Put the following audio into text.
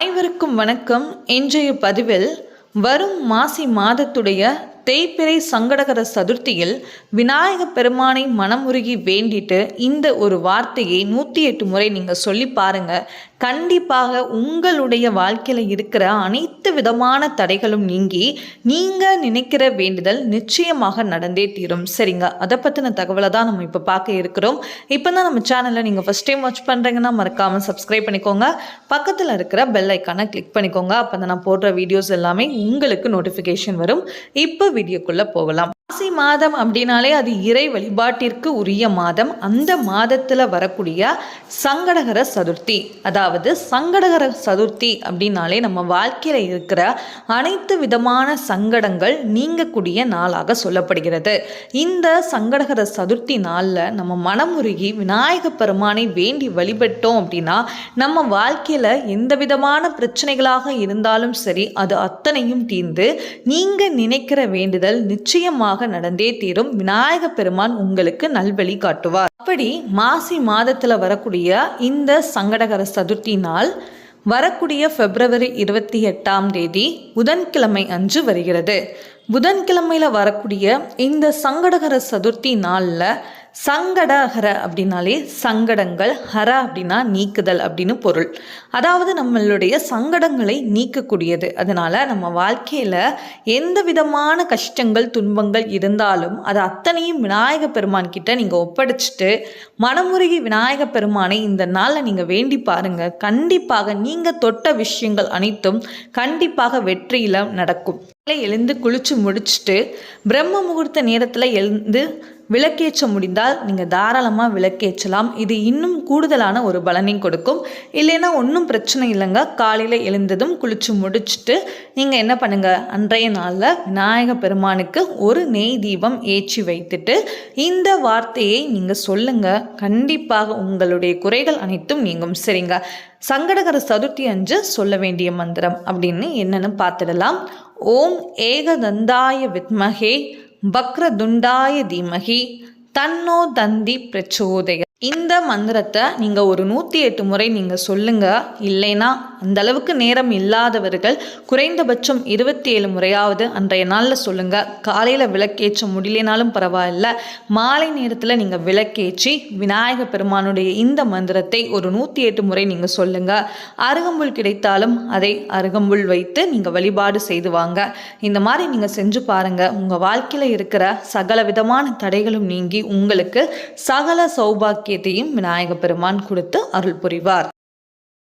அனைவருக்கும் வணக்கம். இன்றைய பதிவில் வரும் மாசி மாதத்துடைய தேய்பிறை சங்கடகர சதுர்த்தியில் விநாயக பெருமானை மனமுருகி வேண்டிட்டு இந்த ஒரு வார்த்தையை நூற்றி எட்டு முறை நீங்கள் சொல்லி பாருங்க. கண்டிப்பாக உங்களுடைய வாழ்க்கையில் இருக்கிற அனைத்து விதமான தடைகளும் நீங்கி நீங்கள் நினைக்கிற வேண்டுதல் நிச்சயமாக நடந்தே தீரும். சரிங்க? அதை பற்றின தகவலை தான் நம்ம இப்போ பார்க்க இருக்கிறோம். இப்போ தான் நம்ம சேனலில் நீங்கள் ஃபஸ்ட் டைம் வாட்ச் பண்ணுறீங்கன்னா மறக்காமல் சப்ஸ்கிரைப் பண்ணிக்கோங்க. பக்கத்தில் இருக்கிற பெல் ஐக்கானை கிளிக் பண்ணிக்கோங்க. அப்போ தான் நான் போடுற வீடியோஸ் எல்லாமே உங்களுக்கு நோட்டிஃபிகேஷன் வரும். இப்போ வீடியோக்குள்ளே போகலாம். மாசி மாதம் அப்படின்னாலே அது இறை வழிபாட்டிற்கு உரிய மாதம். அந்த மாதத்தில் வரக்கூடிய சங்கடகர சதுர்த்தி அதாவது சங்கடகர சதுர்த்தி அப்படின்னாலே நம்ம வாழ்க்கையில் இருக்கிற அனைத்து விதமான சங்கடங்கள் நீங்கக்கூடிய நாளாக சொல்லப்படுகிறது. இந்த சங்கடகர சதுர்த்தி நாளில் நம்ம மனமுருகி விநாயக பெருமானை வேண்டி வழிபட்டோம் அப்படின்னா நம்ம வாழ்க்கையில் எந்த விதமான பிரச்சனைகளாக இருந்தாலும் சரி அது அத்தனையும் தீர்ந்து நீங்கள் நினைக்கிற வேண்டுதல் நிச்சயமாக நடந்தே தீரும். விநாயக பெருமான் உங்களுக்கு நல்வழி காட்டுவார். அப்படி மாசி மாதத்தில் வரக்கூடிய இந்த சங்கடகர சதுர்த்தி நாள் வரக்கூடிய பிப்ரவரி இருபத்தி எட்டாம் தேதி புதன்கிழமை அன்று வருகிறது. புதன்கிழமையில் வரக்கூடிய இந்த சங்கடகர சதுர்த்தி நாளில் சங்கடஹர அப்படின்னாலே சங்கடங்கள் ஹர அப்படின்னா நீக்குதல் அப்படின்னு பொருள். அதாவது நம்மளுடைய சங்கடங்களை நீக்கக்கூடியது. அதனால் நம்ம வாழ்க்கையில் எந்த விதமான கஷ்டங்கள் துன்பங்கள் இருந்தாலும் அது அத்தனையும் விநாயக பெருமான் கிட்ட நீங்கள் ஒப்படைச்சிட்டு மனமுருகி விநாயக பெருமானை இந்த நாளில் நீங்கள் வேண்டி பாருங்கள் கண்டிப்பாக நீங்கள் தொட்ட விஷயங்கள் அனைத்தும் கண்டிப்பாக வெற்றியில் நடக்கும். எழுந்து குளிச்சு முடிச்சுட்டு பிரம்ம முகூர்த்த நேரத்தில் எழுந்து விளக்கேற்ற முடிந்தால் நீங்கள் தாராளமாக விளக்கேற்றலாம். இது இன்னும் கூடுதலான ஒரு பலனையும் கொடுக்கும். இல்லைன்னா ஒன்றும் பிரச்சனை இல்லைங்க. காலையில் எழுந்ததும் குளித்து முடிச்சுட்டு நீங்கள் என்ன பண்ணுங்கள் அன்றைய நாளில் விநாயக பெருமானுக்கு ஒரு நெய் தீபம் ஏற்றி வைத்துட்டு இந்த வார்த்தையை நீங்கள் சொல்லுங்கள் கண்டிப்பாக உங்களுடைய குறைகள் அனைத்தும் நீங்கும். சரிங்க. சங்கடகர சதுர்த்தி அன்று சொல்ல வேண்டிய மந்திரம் அப்படின்னு என்னென்னு பார்த்துடலாம். ஓம் ஏகதந்தாய வித்மகே பக்ரதுண்டாய தீமகி தன்னோ தந்தி பிரச்சோதய இந்த மந்திரத்தை நீங்கள் ஒரு நூற்றி எட்டு முறை நீங்கள் சொல்லுங்கள் இல்லைன்னா அந்தளவுக்கு நேரம் இல்லாதவர்கள் குறைந்தபட்சம் இருபத்தி ஏழு முறையாவது அன்றைய நாளில் சொல்லுங்கள் காலையில் விளக்கேற்ற முடியலனாலும் பரவாயில்ல. மாலை நேரத்தில் நீங்கள் விளக்கேற்றி விநாயக பெருமானுடைய இந்த மந்திரத்தை ஒரு நூற்றி எட்டு முறை நீங்கள் சொல்லுங்கள் அருகம்புல் கிடைத்தாலும் அதை அருகம்புல் வைத்து நீங்கள் வழிபாடு செய்து வாங்க. இந்த மாதிரி நீங்கள் செஞ்சு பாருங்கள் உங்கள் வாழ்க்கையில் இருக்கிற சகல விதமான தடைகளும் நீங்கி உங்களுக்கு சகல சௌபாக்கியத்தையும் விநாயக பெருமான் கொடுத்து அருள் புரிவார்.